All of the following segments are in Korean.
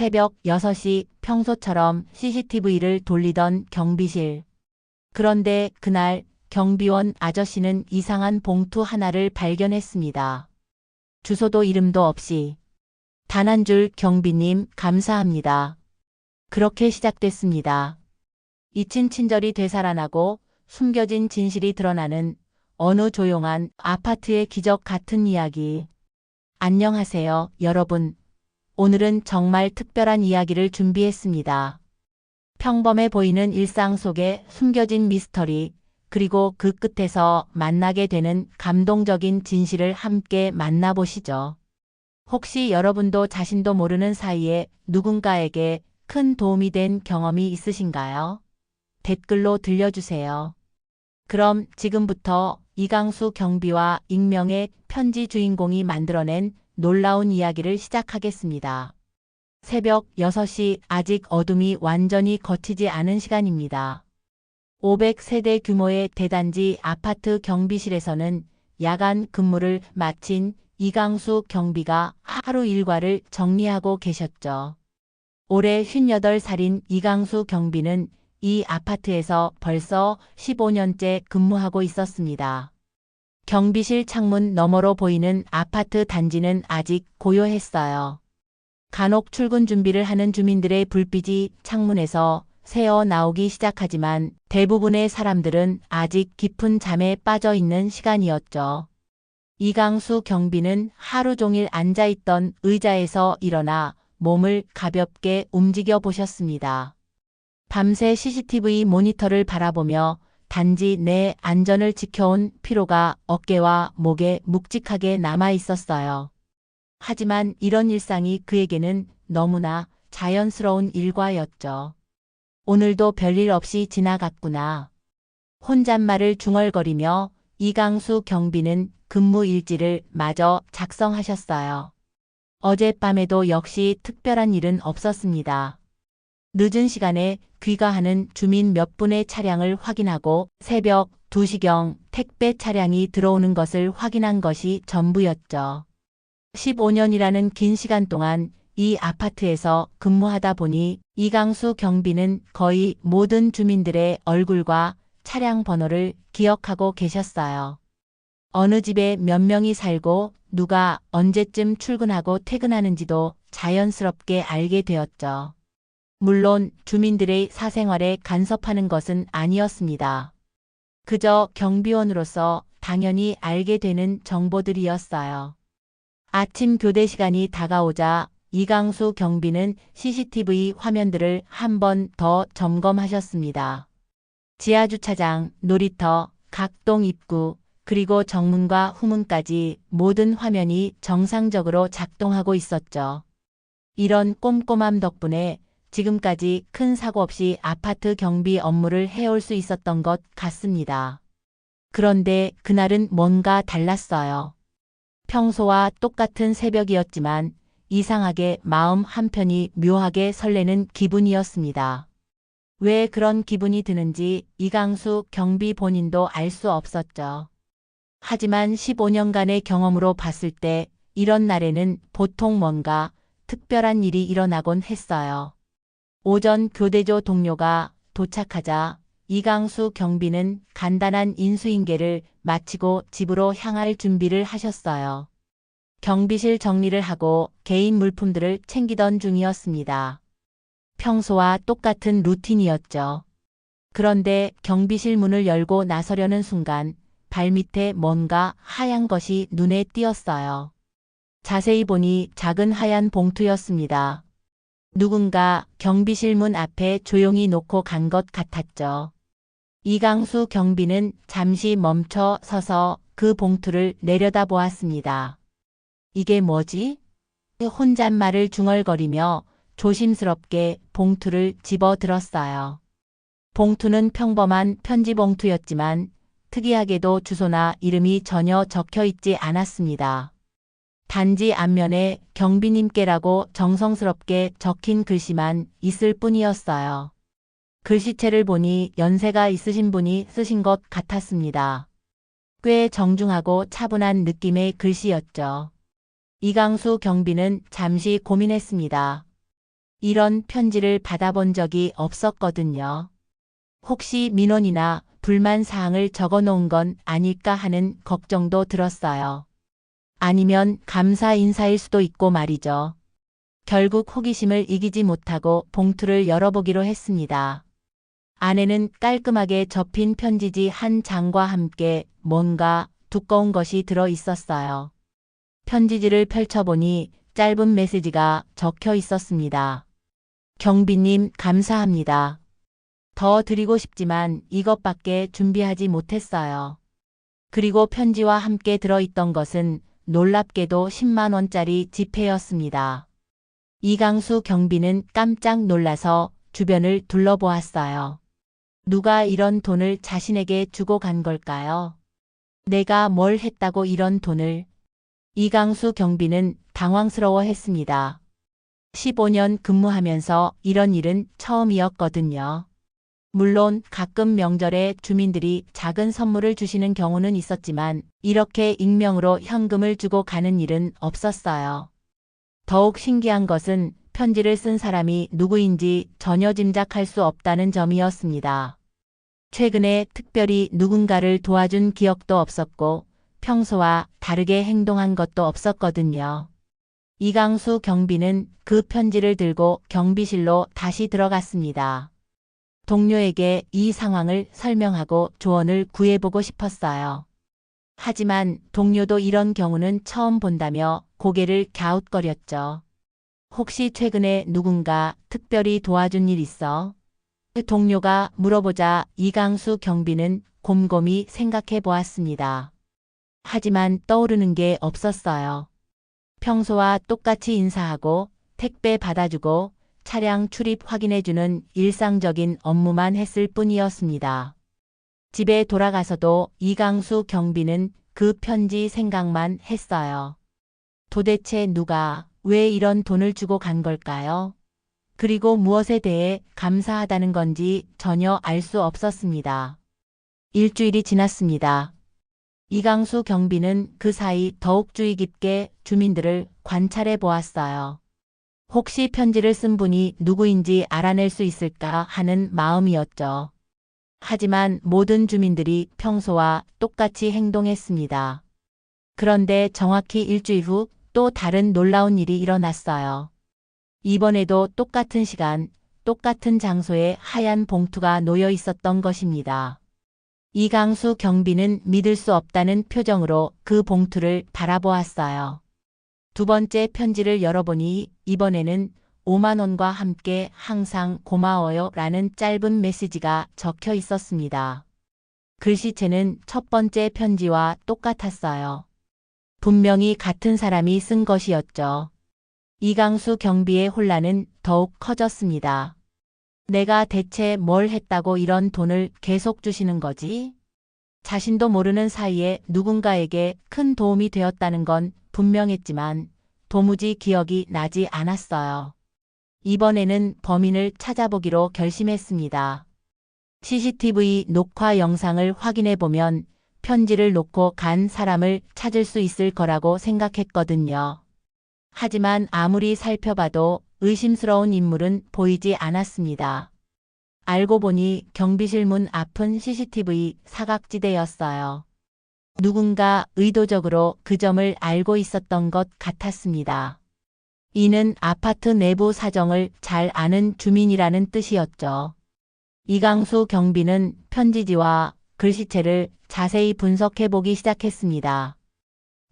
새벽 6시 평소처럼 CCTV를 돌리던 경비실. 그런데 그날 경비원 아저씨는 이상한 봉투 하나를 발견했습니다. 주소도 이름도 없이. 단 한 줄 경비님 감사합니다. 그렇게 시작됐습니다. 잊힌 친절이 되살아나고 숨겨진 진실이 드러나는 어느 조용한 아파트의 기적 같은 이야기. 안녕하세요, 여러분. 오늘은 정말 특별한 이야기를 준비했습니다. 평범해 보이는 일상 속에 숨겨진 미스터리, 그리고 그 끝에서 만나게 되는 감동적인 진실을 함께 만나보시죠. 혹시 여러분도 자신도 모르는 사이에 누군가에게 큰 도움이 된 경험이 있으신가요? 댓글로 들려주세요. 그럼 지금부터 이강수 경비와 익명의 편지 주인공이 만들어낸 놀라운 이야기를 시작하겠습니다. 새벽 6시 아직 어둠이 완전히 거치지 않은 시간입니다. 500세대 규모의 대단지 아파트 경비실에서는 야간 근무를 마친 이강수 경비가 하루 일과를 정리하고 계셨죠. 올해 58살인 이강수 경비는 이 아파트에서 벌써 15년째 근무하고 있었습니다. 경비실 창문 너머로 보이는 아파트 단지는 아직 고요했어요. 간혹 출근 준비를 하는 주민들의 불빛이 창문에서 새어 나오기 시작하지만 대부분의 사람들은 아직 깊은 잠에 빠져 있는 시간이었죠. 이강수 경비는 하루 종일 앉아있던 의자에서 일어나 몸을 가볍게 움직여 보셨습니다. 밤새 CCTV 모니터를 바라보며 단지 내 안전을 지켜온 피로가 어깨와 목에 묵직하게 남아 있었어요. 하지만 이런 일상이 그에게는 너무나 자연스러운 일과였죠. 오늘도 별일 없이 지나갔구나. 혼잣말을 중얼거리며 이강수 경비는 근무 일지를 마저 작성하셨어요. 어젯밤에도 역시 특별한 일은 없었습니다. 늦은 시간에 귀가하는 주민 몇 분의 차량을 확인하고 새벽 2시경 택배 차량이 들어오는 것을 확인한 것이 전부였죠. 15년이라는 긴 시간 동안 이 아파트에서 근무하다 보니 이강수 경비는 거의 모든 주민들의 얼굴과 차량 번호를 기억하고 계셨어요. 어느 집에 몇 명이 살고 누가 언제쯤 출근하고 퇴근하는지도 자연스럽게 알게 되었죠. 물론 주민들의 사생활에 간섭하는 것은 아니었습니다. 그저 경비원으로서 당연히 알게 되는 정보들이었어요. 아침 교대 시간이 다가오자 이강수 경비는 CCTV 화면들을 한 번 더 점검하셨습니다. 지하주차장, 놀이터, 각동 입구, 그리고 정문과 후문까지 모든 화면이 정상적으로 작동하고 있었죠. 이런 꼼꼼함 덕분에 지금까지 큰 사고 없이 아파트 경비 업무를 해올 수 있었던 것 같습니다. 그런데 그날은 뭔가 달랐어요. 평소와 똑같은 새벽이었지만 이상하게 마음 한편이 묘하게 설레는 기분이었습니다. 왜 그런 기분이 드는지 이강수 경비 본인도 알 수 없었죠. 하지만 15년간의 경험으로 봤을 때 이런 날에는 보통 뭔가 특별한 일이 일어나곤 했어요. 오전 교대조 동료가 도착하자 이강수 경비는 간단한 인수인계를 마치고 집으로 향할 준비를 하셨어요. 경비실 정리를 하고 개인 물품들을 챙기던 중이었습니다. 평소와 똑같은 루틴이었죠. 그런데 경비실 문을 열고 나서려는 순간 발밑에 뭔가 하얀 것이 눈에 띄었어요. 자세히 보니 작은 하얀 봉투였습니다. 누군가 경비실 문 앞에 조용히 놓고 간 것 같았죠. 이강수 경비는 잠시 멈춰 서서 그 봉투를 내려다보았습니다. 이게 뭐지? 혼잣말을 중얼거리며 조심스럽게 봉투를 집어 들었어요. 봉투는 평범한 편지 봉투였지만 특이하게도 주소나 이름이 전혀 적혀 있지 않았습니다. 단지 앞면에 경비님께라고 정성스럽게 적힌 글씨만 있을 뿐이었어요. 글씨체를 보니 연세가 있으신 분이 쓰신 것 같았습니다. 꽤 정중하고 차분한 느낌의 글씨였죠. 이강수 경비는 잠시 고민했습니다. 이런 편지를 받아본 적이 없었거든요. 혹시 민원이나 불만 사항을 적어 놓은 건 아닐까 하는 걱정도 들었어요. 아니면 감사 인사일 수도 있고 말이죠. 결국 호기심을 이기지 못하고 봉투를 열어보기로 했습니다. 안에는 깔끔하게 접힌 편지지 한 장과 함께 뭔가 두꺼운 것이 들어 있었어요. 편지지를 펼쳐보니 짧은 메시지가 적혀 있었습니다. 경비님, 감사합니다. 더 드리고 싶지만 이것밖에 준비하지 못했어요. 그리고 편지와 함께 들어있던 것은 놀랍게도 10만원짜리 지폐였습니다. 이강수 경비는 깜짝 놀라서 주변을 둘러보았어요. 누가 이런 돈을 자신에게 주고 간 걸까요? 내가 뭘 했다고 이런 돈을? 이강수 경비는 당황스러워 했습니다. 15년 근무하면서 이런 일은 처음이었거든요. 물론 가끔 명절에 주민들이 작은 선물을 주시는 경우는 있었지만 이렇게 익명으로 현금을 주고 가는 일은 없었어요. 더욱 신기한 것은 편지를 쓴 사람이 누구인지 전혀 짐작할 수 없다는 점이었습니다. 최근에 특별히 누군가를 도와준 기억도 없었고 평소와 다르게 행동한 것도 없었거든요. 이강수 경비는 그 편지를 들고 경비실로 다시 들어갔습니다. 동료에게 이 상황을 설명하고 조언을 구해보고 싶었어요. 하지만 동료도 이런 경우는 처음 본다며 고개를 갸웃거렸죠. 혹시 최근에 누군가 특별히 도와준 일 있어? 동료가 물어보자 이강수 경비는 곰곰이 생각해 보았습니다. 하지만 떠오르는 게 없었어요. 평소와 똑같이 인사하고 택배 받아주고 차량 출입 확인해주는 일상적인 업무만 했을 뿐이었습니다. 집에 돌아가서도 이강수 경비는 그 편지 생각만 했어요. 도대체 누가 왜 이런 돈을 주고 간 걸까요? 그리고 무엇에 대해 감사하다는 건지 전혀 알 수 없었습니다. 일주일이 지났습니다. 이강수 경비는 그 사이 더욱 주의 깊게 주민들을 관찰해 보았어요. 혹시 편지를 쓴 분이 누구인지 알아낼 수 있을까 하는 마음이었죠. 하지만 모든 주민들이 평소와 똑같이 행동했습니다. 그런데 정확히 일주일 후 또 다른 놀라운 일이 일어났어요. 이번에도 똑같은 시간, 똑같은 장소에 하얀 봉투가 놓여 있었던 것입니다. 이강수 경비는 믿을 수 없다는 표정으로 그 봉투를 바라보았어요. 두 번째 편지를 열어보니 이번에는 5만 원과 함께 항상 고마워요 라는 짧은 메시지가 적혀 있었습니다. 글씨체는 첫 번째 편지와 똑같았어요. 분명히 같은 사람이 쓴 것이었죠. 이강수 경비의 혼란은 더욱 커졌습니다. 내가 대체 뭘 했다고 이런 돈을 계속 주시는 거지? 자신도 모르는 사이에 누군가에게 큰 도움이 되었다는 건 분명했지만 도무지 기억이 나지 않았어요. 이번에는 범인을 찾아보기로 결심했습니다. CCTV 녹화 영상을 확인해 보면 편지를 놓고 간 사람을 찾을 수 있을 거라고 생각했거든요. 하지만 아무리 살펴봐도 의심스러운 인물은 보이지 않았습니다. 알고 보니 경비실 문 앞은 CCTV 사각지대였어요. 누군가 의도적으로 그 점을 알고 있었던 것 같았습니다. 이는 아파트 내부 사정을 잘 아는 주민이라는 뜻이었죠. 이강수 경비는 편지지와 글씨체를 자세히 분석해 보기 시작했습니다.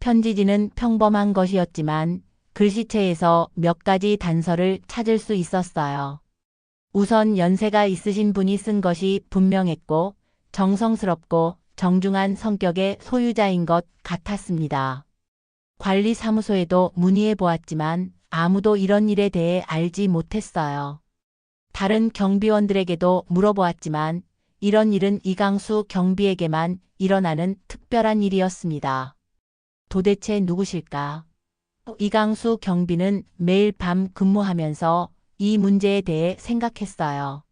편지지는 평범한 것이었지만 글씨체에서 몇 가지 단서를 찾을 수 있었어요. 우선 연세가 있으신 분이 쓴 것이 분명했고 정성스럽고 정중한 성격의 소유자인 것 같았습니다. 관리사무소에도 문의해 보았지만 아무도 이런 일에 대해 알지 못했어요. 다른 경비원들에게도 물어보았지만 이런 일은 이강수 경비에게만 일어나는 특별한 일이었습니다. 도대체 누구실까? 이강수 경비는 매일 밤 근무하면서 이 문제에 대해 생각했어요.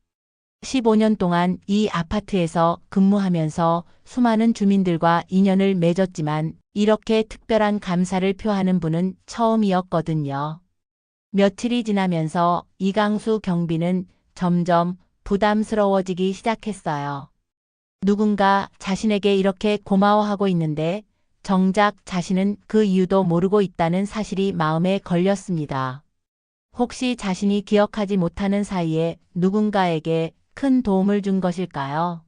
15년 동안 이 아파트에서 근무하면서 수많은 주민들과 인연을 맺었지만 이렇게 특별한 감사를 표하는 분은 처음이었거든요. 며칠이 지나면서 이강수 경비는 점점 부담스러워지기 시작했어요. 누군가 자신에게 이렇게 고마워하고 있는데 정작 자신은 그 이유도 모르고 있다는 사실이 마음에 걸렸습니다. 혹시 자신이 기억하지 못하는 사이에 누군가에게 큰 도움을 준 것일까요?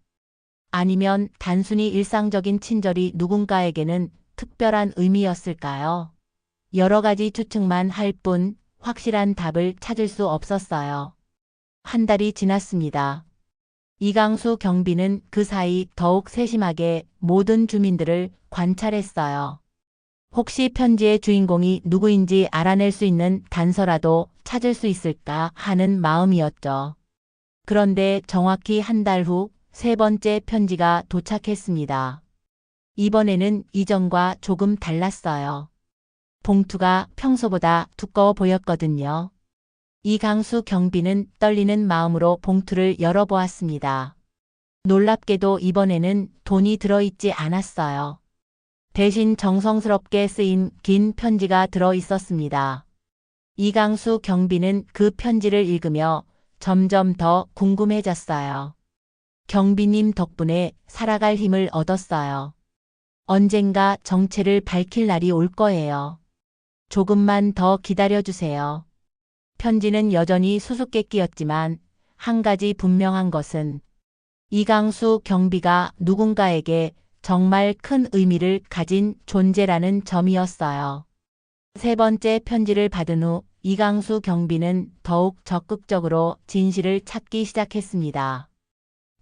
아니면 단순히 일상적인 친절이 누군가에게는 특별한 의미였을까요? 여러 가지 추측만 할 뿐 확실한 답을 찾을 수 없었어요. 한 달이 지났습니다. 이강수 경비는 그 사이 더욱 세심하게 모든 주민들을 관찰했어요. 혹시 편지의 주인공이 누구인지 알아낼 수 있는 단서라도 찾을 수 있을까 하는 마음이었죠. 그런데 정확히 한 달 후 세 번째 편지가 도착했습니다. 이번에는 이전과 조금 달랐어요. 봉투가 평소보다 두꺼워 보였거든요. 이강수 경비는 떨리는 마음으로 봉투를 열어보았습니다. 놀랍게도 이번에는 돈이 들어있지 않았어요. 대신 정성스럽게 쓰인 긴 편지가 들어 있었습니다. 이강수 경비는 그 편지를 읽으며 점점 더 궁금해졌어요. 경비님 덕분에 살아갈 힘을 얻었어요. 언젠가 정체를 밝힐 날이 올 거예요. 조금만 더 기다려주세요. 편지는 여전히 수수께끼였지만 한 가지 분명한 것은 이강수 경비가 누군가에게 정말 큰 의미를 가진 존재라는 점이었어요. 세 번째 편지를 받은 후 이강수 경비는 더욱 적극적으로 진실을 찾기 시작했습니다.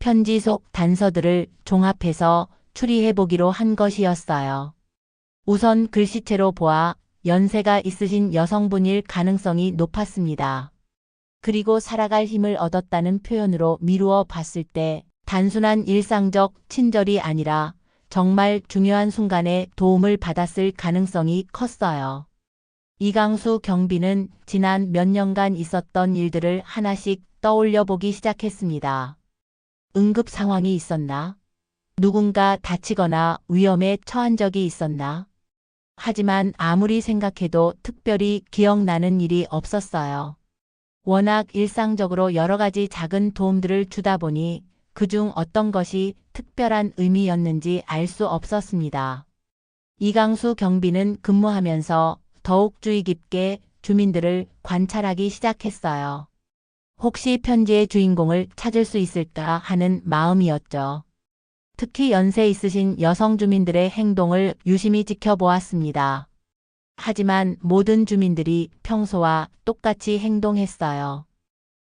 편지 속 단서들을 종합해서 추리해 보기로 한 것이었어요. 우선 글씨체로 보아 연세가 있으신 여성분일 가능성이 높았습니다. 그리고 살아갈 힘을 얻었다는 표현으로 미루어 봤을 때 단순한 일상적 친절이 아니라 정말 중요한 순간에 도움을 받았을 가능성이 컸어요. 이강수 경비는 지난 몇 년간 있었던 일들을 하나씩 떠올려 보기 시작했습니다. 응급 상황이 있었나? 누군가 다치거나 위험에 처한 적이 있었나? 하지만 아무리 생각해도 특별히 기억나는 일이 없었어요. 워낙 일상적으로 여러 가지 작은 도움들을 주다 보니 그중 어떤 것이 특별한 의미였는지 알 수 없었습니다. 이강수 경비는 근무하면서 더욱 주의 깊게 주민들을 관찰하기 시작했어요. 혹시 편지의 주인공을 찾을 수 있을까 하는 마음이었죠. 특히 연세 있으신 여성 주민들의 행동을 유심히 지켜보았습니다. 하지만 모든 주민들이 평소와 똑같이 행동했어요.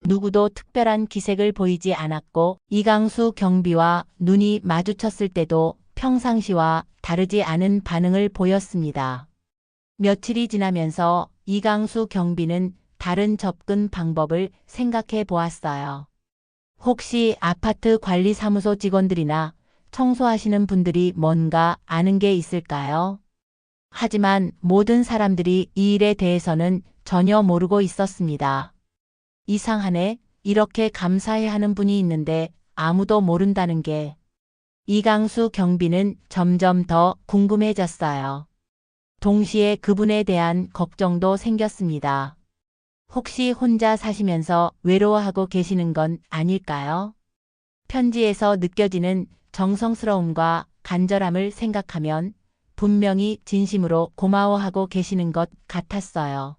누구도 특별한 기색을 보이지 않았고 이강수 경비와 눈이 마주쳤을 때도 평상시와 다르지 않은 반응을 보였습니다. 며칠이 지나면서 이강수 경비는 다른 접근 방법을 생각해 보았어요. 혹시 아파트 관리사무소 직원들이나 청소하시는 분들이 뭔가 아는 게 있을까요? 하지만 모든 사람들이 이 일에 대해서는 전혀 모르고 있었습니다. 이상하네. 이렇게 감사해 하는 분이 있는데 아무도 모른다는 게. 이강수 경비는 점점 더 궁금해졌어요. 동시에 그분에 대한 걱정도 생겼습니다. 혹시 혼자 사시면서 외로워하고 계시는 건 아닐까요? 편지에서 느껴지는 정성스러움과 간절함을 생각하면 분명히 진심으로 고마워하고 계시는 것 같았어요.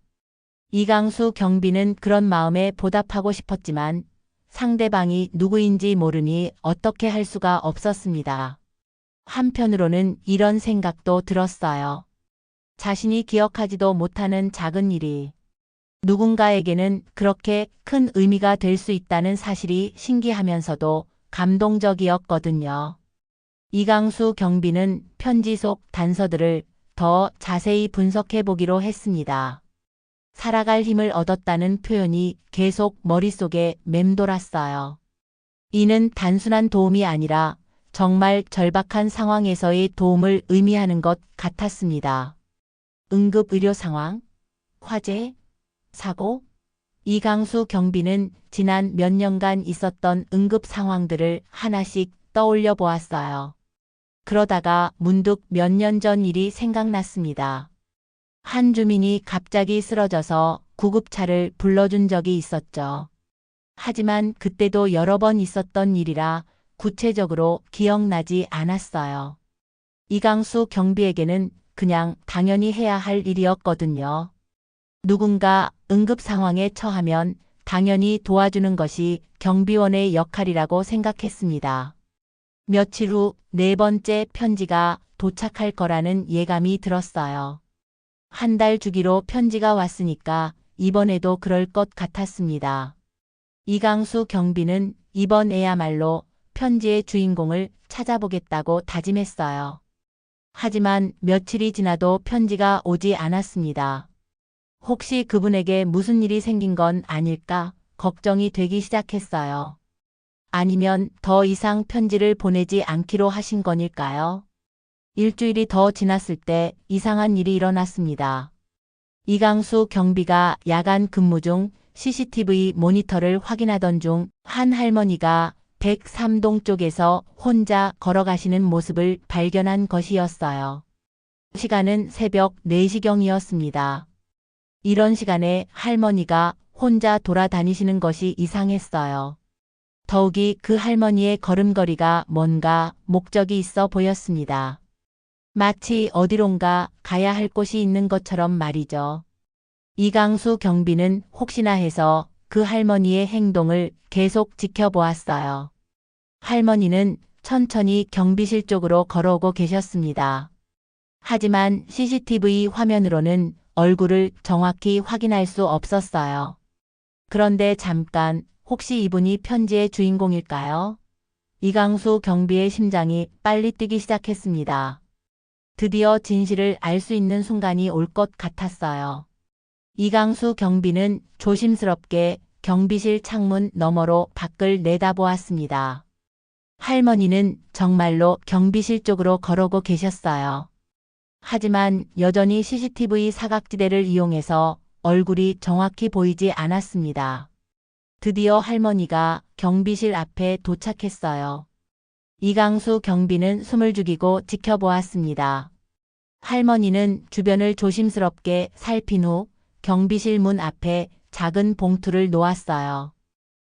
이강수 경비는 그런 마음에 보답하고 싶었지만 상대방이 누구인지 모르니 어떻게 할 수가 없었습니다. 한편으로는 이런 생각도 들었어요. 자신이 기억하지도 못하는 작은 일이 누군가에게는 그렇게 큰 의미가 될 수 있다는 사실이 신기하면서도 감동적이었거든요. 이강수 경비는 편지 속 단서들을 더 자세히 분석해 보기로 했습니다. 살아갈 힘을 얻었다는 표현이 계속 머릿속에 맴돌았어요. 이는 단순한 도움이 아니라 정말 절박한 상황에서의 도움을 의미하는 것 같았습니다. 응급 의료 상황, 화재, 사고, 이강수 경비는 지난 몇 년간 있었던 응급 상황들을 하나씩 떠올려 보았어요. 그러다가 문득 몇 년 전 일이 생각났습니다. 한 주민이 갑자기 쓰러져서 구급차를 불러준 적이 있었죠. 하지만 그때도 여러 번 있었던 일이라 구체적으로 기억나지 않았어요. 이강수 경비에게는 그냥 당연히 해야 할 일이었거든요. 누군가 응급 상황에 처하면 당연히 도와주는 것이 경비원의 역할이라고 생각했습니다. 며칠 후 네 번째 편지가 도착할 거라는 예감이 들었어요. 한 달 주기로 편지가 왔으니까 이번에도 그럴 것 같았습니다. 이강수 경비는 이번에야말로 편지의 주인공을 찾아보겠다고 다짐했어요. 하지만 며칠이 지나도 편지가 오지 않았습니다. 혹시 그분에게 무슨 일이 생긴 건 아닐까 걱정이 되기 시작했어요. 아니면 더 이상 편지를 보내지 않기로 하신 건일까요? 일주일이 더 지났을 때 이상한 일이 일어났습니다. 이강수 경비가 야간 근무 중 CCTV 모니터를 확인하던 중 한 할머니가 103동 쪽에서 혼자 걸어가시는 모습을 발견한 것이었어요. 시간은 새벽 4시경이었습니다. 이런 시간에 할머니가 혼자 돌아다니시는 것이 이상했어요. 더욱이 그 할머니의 걸음걸이가 뭔가 목적이 있어 보였습니다. 마치 어디론가 가야 할 곳이 있는 것처럼 말이죠. 이강수 경비는 혹시나 해서 그 할머니의 행동을 계속 지켜보았어요. 할머니는 천천히 경비실 쪽으로 걸어오고 계셨습니다. 하지만 CCTV 화면으로는 얼굴을 정확히 확인할 수 없었어요. 그런데 잠깐 혹시 이분이 편지의 주인공일까요? 이강수 경비의 심장이 빨리 뛰기 시작했습니다. 드디어 진실을 알 수 있는 순간이 올 것 같았어요. 이강수 경비는 조심스럽게 경비실 창문 너머로 밖을 내다보았습니다. 할머니는 정말로 경비실 쪽으로 걸어오고 계셨어요. 하지만 여전히 CCTV 사각지대를 이용해서 얼굴이 정확히 보이지 않았습니다. 드디어 할머니가 경비실 앞에 도착했어요. 이강수 경비는 숨을 죽이고 지켜보았습니다. 할머니는 주변을 조심스럽게 살핀 후 경비실 문 앞에 작은 봉투를 놓았어요.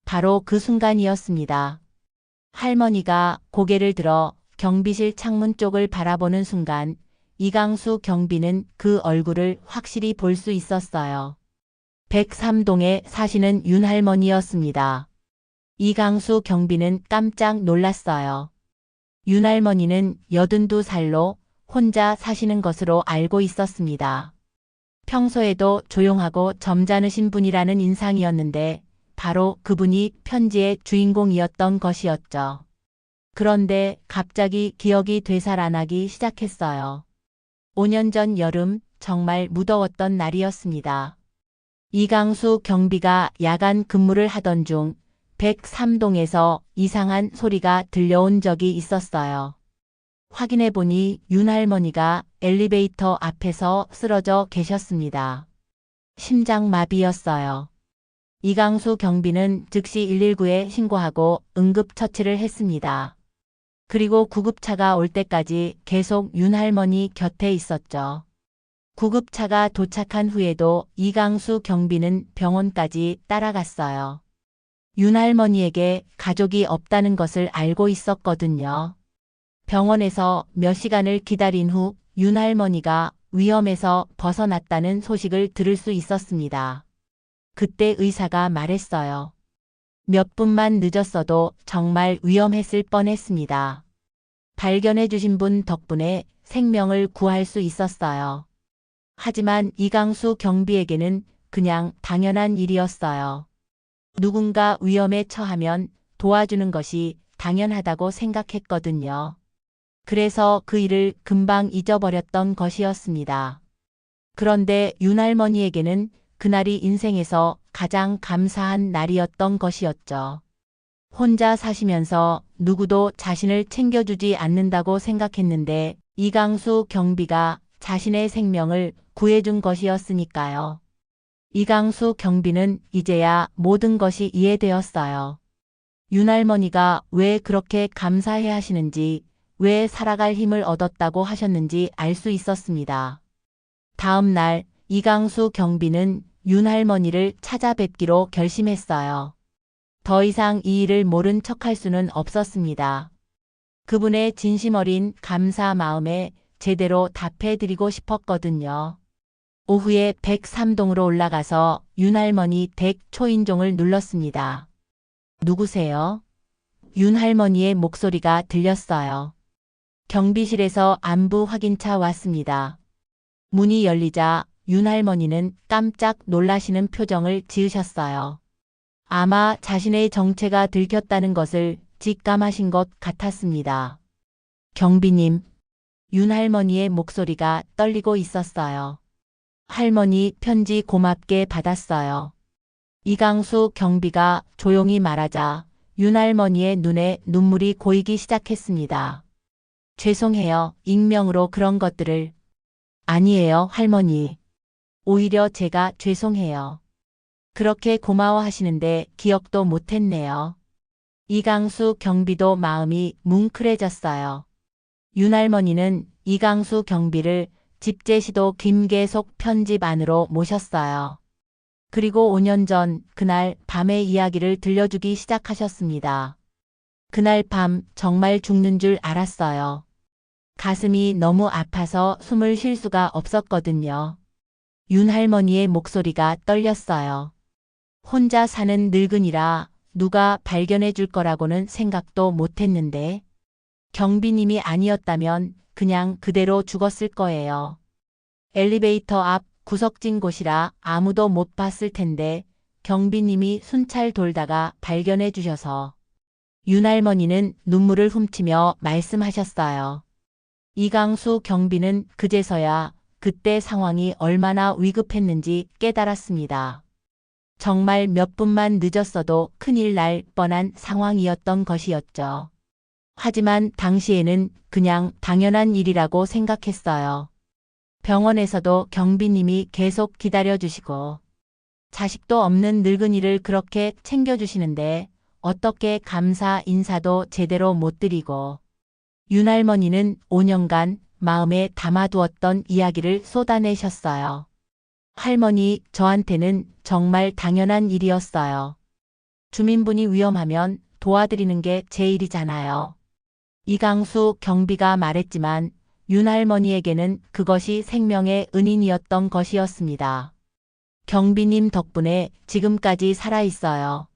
바로 그 순간이었습니다. 할머니가 고개를 들어 경비실 창문 쪽을 바라보는 순간 이강수 경비는 그 얼굴을 확실히 볼 수 있었어요. 103동에 사시는 윤 할머니였습니다. 이강수 경비는 깜짝 놀랐어요. 윤 할머니는 82살로 혼자 사시는 것으로 알고 있었습니다. 평소에도 조용하고 점잖으신 분이라는 인상이었는데 바로 그분이 편지의 주인공이었던 것이었죠. 그런데 갑자기 기억이 되살아나기 시작했어요. 5년 전 여름 정말 무더웠던 날이었습니다. 이강수 경비가 야간 근무를 하던 중 103동에서 이상한 소리가 들려온 적이 있었어요. 확인해 보니 윤 할머니가 엘리베이터 앞에서 쓰러져 계셨습니다. 심장마비였어요. 이강수 경비는 즉시 119에 신고하고 응급처치를 했습니다. 그리고 구급차가 올 때까지 계속 윤 할머니 곁에 있었죠. 구급차가 도착한 후에도 이강수 경비는 병원까지 따라갔어요. 윤 할머니에게 가족이 없다는 것을 알고 있었거든요. 병원에서 몇 시간을 기다린 후 윤 할머니가 위험에서 벗어났다는 소식을 들을 수 있었습니다. 그때 의사가 말했어요. 몇 분만 늦었어도 정말 위험했을 뻔했습니다. 발견해 주신 분 덕분에 생명을 구할 수 있었어요. 하지만 이강수 경비에게는 그냥 당연한 일이었어요. 누군가 위험에 처하면 도와주는 것이 당연하다고 생각했거든요. 그래서 그 일을 금방 잊어버렸던 것이었습니다. 그런데 윤할머니에게는 그날이 인생에서 가장 감사한 날이었던 것이었죠. 혼자 사시면서 누구도 자신을 챙겨주지 않는다고 생각했는데 이강수 경비가 자신의 생명을 구해준 것이었으니까요. 이강수 경비는 이제야 모든 것이 이해되었어요. 윤할머니가 왜 그렇게 감사해 하시는지, 왜 살아갈 힘을 얻었다고 하셨는지 알 수 있었습니다. 다음 날 이강수 경비는 윤 할머니를 찾아뵙기로 결심했어요. 더 이상 이 일을 모른 척할 수는 없었습니다. 그분의 진심 어린 감사 마음에 제대로 답해드리고 싶었거든요. 오후에 103동으로 올라가서 윤 할머니 댁 초인종을 눌렀습니다. 누구세요? 윤 할머니의 목소리가 들렸어요. 경비실에서 안부 확인차 왔습니다. 문이 열리자 윤 할머니는 깜짝 놀라시는 표정을 지으셨어요. 아마 자신의 정체가 들켰다는 것을 직감하신 것 같았습니다. 경비님, 윤 할머니의 목소리가 떨리고 있었어요. 할머니 편지 고맙게 받았어요. 이강수 경비가 조용히 말하자 윤 할머니의 눈에 눈물이 고이기 시작했습니다. 죄송해요. 익명으로 그런 것들을. 아니에요, 할머니. 오히려 제가 죄송해요. 그렇게 고마워하시는데 기억도 못했네요. 이강수 경비도 마음이 뭉클해졌어요. 윤 할머니는 이강수 경비를 집제시도 김계속 편집 안으로 모셨어요. 그리고 5년 전 그날 밤의 이야기를 들려주기 시작하셨습니다. 그날 밤 정말 죽는 줄 알았어요. 가슴이 너무 아파서 숨을 쉴 수가 없었거든요. 윤 할머니의 목소리가 떨렸어요. 혼자 사는 늙은이라 누가 발견해 줄 거라고는 생각도 못 했는데 경비님이 아니었다면 그냥 그대로 죽었을 거예요. 엘리베이터 앞 구석진 곳이라 아무도 못 봤을 텐데 경비님이 순찰 돌다가 발견해 주셔서 윤 할머니는 눈물을 훔치며 말씀하셨어요. 이강수 경비는 그제서야 그때 상황이 얼마나 위급했는지 깨달았습니다. 정말 몇 분만 늦었어도 큰일 날 뻔한 상황이었던 것이었죠. 하지만 당시에는 그냥 당연한 일이라고 생각했어요. 병원에서도 경비님이 계속 기다려주시고 자식도 없는 늙은이를 그렇게 챙겨주시는데 어떻게 감사 인사도 제대로 못 드리고 윤 할머니는 5년간 마음에 담아두었던 이야기를 쏟아내셨어요. 할머니, 저한테는 정말 당연한 일이었어요. 주민분이 위험하면 도와드리는 게 제 일이잖아요. 이강수 경비가 말했지만 윤 할머니에게는 그것이 생명의 은인이었던 것이었습니다. 경비님 덕분에 지금까지 살아있어요.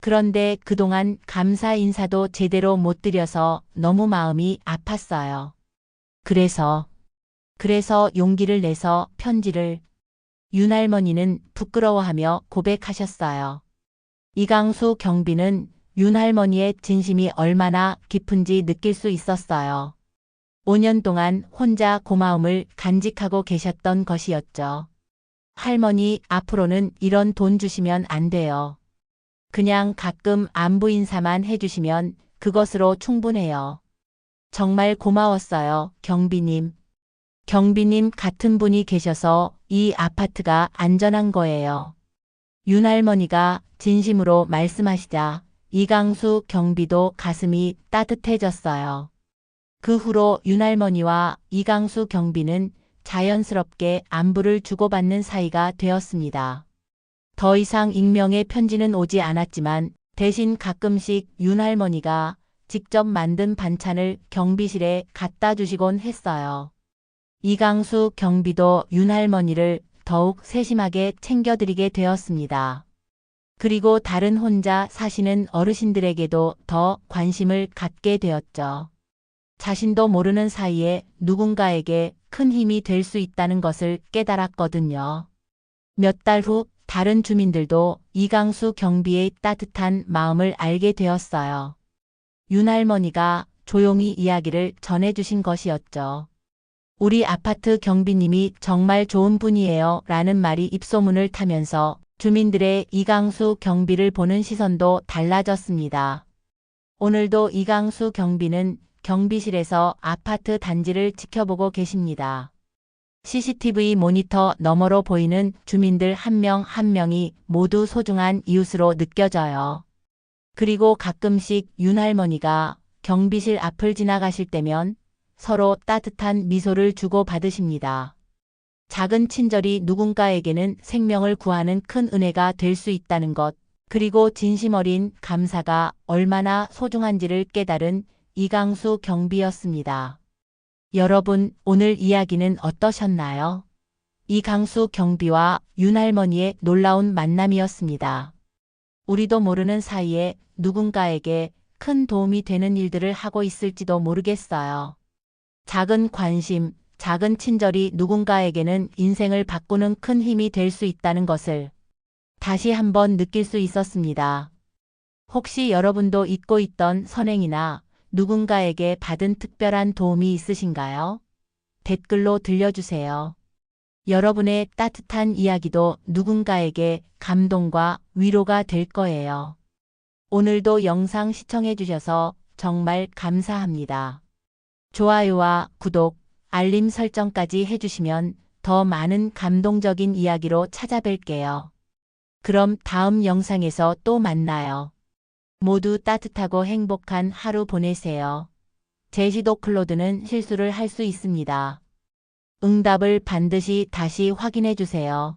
그런데 그동안 감사 인사도 제대로 못 드려서 너무 마음이 아팠어요. 그래서, 그래서 용기를 내서 편지를 윤 할머니는 부끄러워하며 고백하셨어요. 이강수 경비는 윤 할머니의 진심이 얼마나 깊은지 느낄 수 있었어요. 5년 동안 혼자 고마움을 간직하고 계셨던 것이었죠. 할머니, 앞으로는 이런 돈 주시면 안 돼요. 그냥 가끔 안부 인사만 해주시면 그것으로 충분해요. 정말 고마웠어요, 경비님. 경비님 같은 분이 계셔서 이 아파트가 안전한 거예요. 윤 할머니가 진심으로 말씀하시자 이강수 경비도 가슴이 따뜻해졌어요. 그 후로 윤 할머니와 이강수 경비는 자연스럽게 안부를 주고받는 사이가 되었습니다. 더 이상 익명의 편지는 오지 않았지만 대신 가끔씩 윤 할머니가 직접 만든 반찬을 경비실에 갖다 주시곤 했어요. 이강수 경비도 윤 할머니를 더욱 세심하게 챙겨드리게 되었습니다. 그리고 다른 혼자 사시는 어르신들에게도 더 관심을 갖게 되었죠. 자신도 모르는 사이에 누군가에게 큰 힘이 될 수 있다는 것을 깨달았거든요. 몇 달 후 다른 주민들도 이강수 경비의 따뜻한 마음을 알게 되었어요. 윤 할머니가 조용히 이야기를 전해주신 것이었죠. 우리 아파트 경비님이 정말 좋은 분이에요 라는 말이 입소문을 타면서 주민들의 이강수 경비를 보는 시선도 달라졌습니다. 오늘도 이강수 경비는 경비실에서 아파트 단지를 지켜보고 계십니다. CCTV 모니터 너머로 보이는 주민들 한명한 명이 모두 소중한 이웃으로 느껴져요. 그리고 가끔씩 윤 할머니가 경비실 앞을 지나가실 때면 서로 따뜻한 미소를 주고 받으십니다. 작은 친절이 누군가에게는 생명을 구하는 큰 은혜가 될 수 있다는 것, 그리고 진심 어린 감사가 얼마나 소중한지를 깨달은 이강수 경비였습니다. 여러분, 오늘 이야기는 어떠셨나요? 이강수 경비와 윤할머니의 놀라운 만남이었습니다. 우리도 모르는 사이에 누군가에게 큰 도움이 되는 일들을 하고 있을지도 모르겠어요. 작은 관심, 작은 친절이 누군가에게는 인생을 바꾸는 큰 힘이 될 수 있다는 것을 다시 한번 느낄 수 있었습니다. 혹시 여러분도 잊고 있던 선행이나 누군가에게 받은 특별한 도움이 있으신가요? 댓글로 들려주세요. 여러분의 따뜻한 이야기도 누군가에게 감동과 위로가 될 거예요. 오늘도 영상 시청해주셔서 정말 감사합니다. 좋아요와 구독, 알림 설정까지 해주시면 더 많은 감동적인 이야기로 찾아뵐게요. 그럼 다음 영상에서 또 만나요. 모두 따뜻하고 행복한 하루 보내세요. 제시도 클로드는 실수를 할 수 있습니다. 응답을 반드시 다시 확인해 주세요.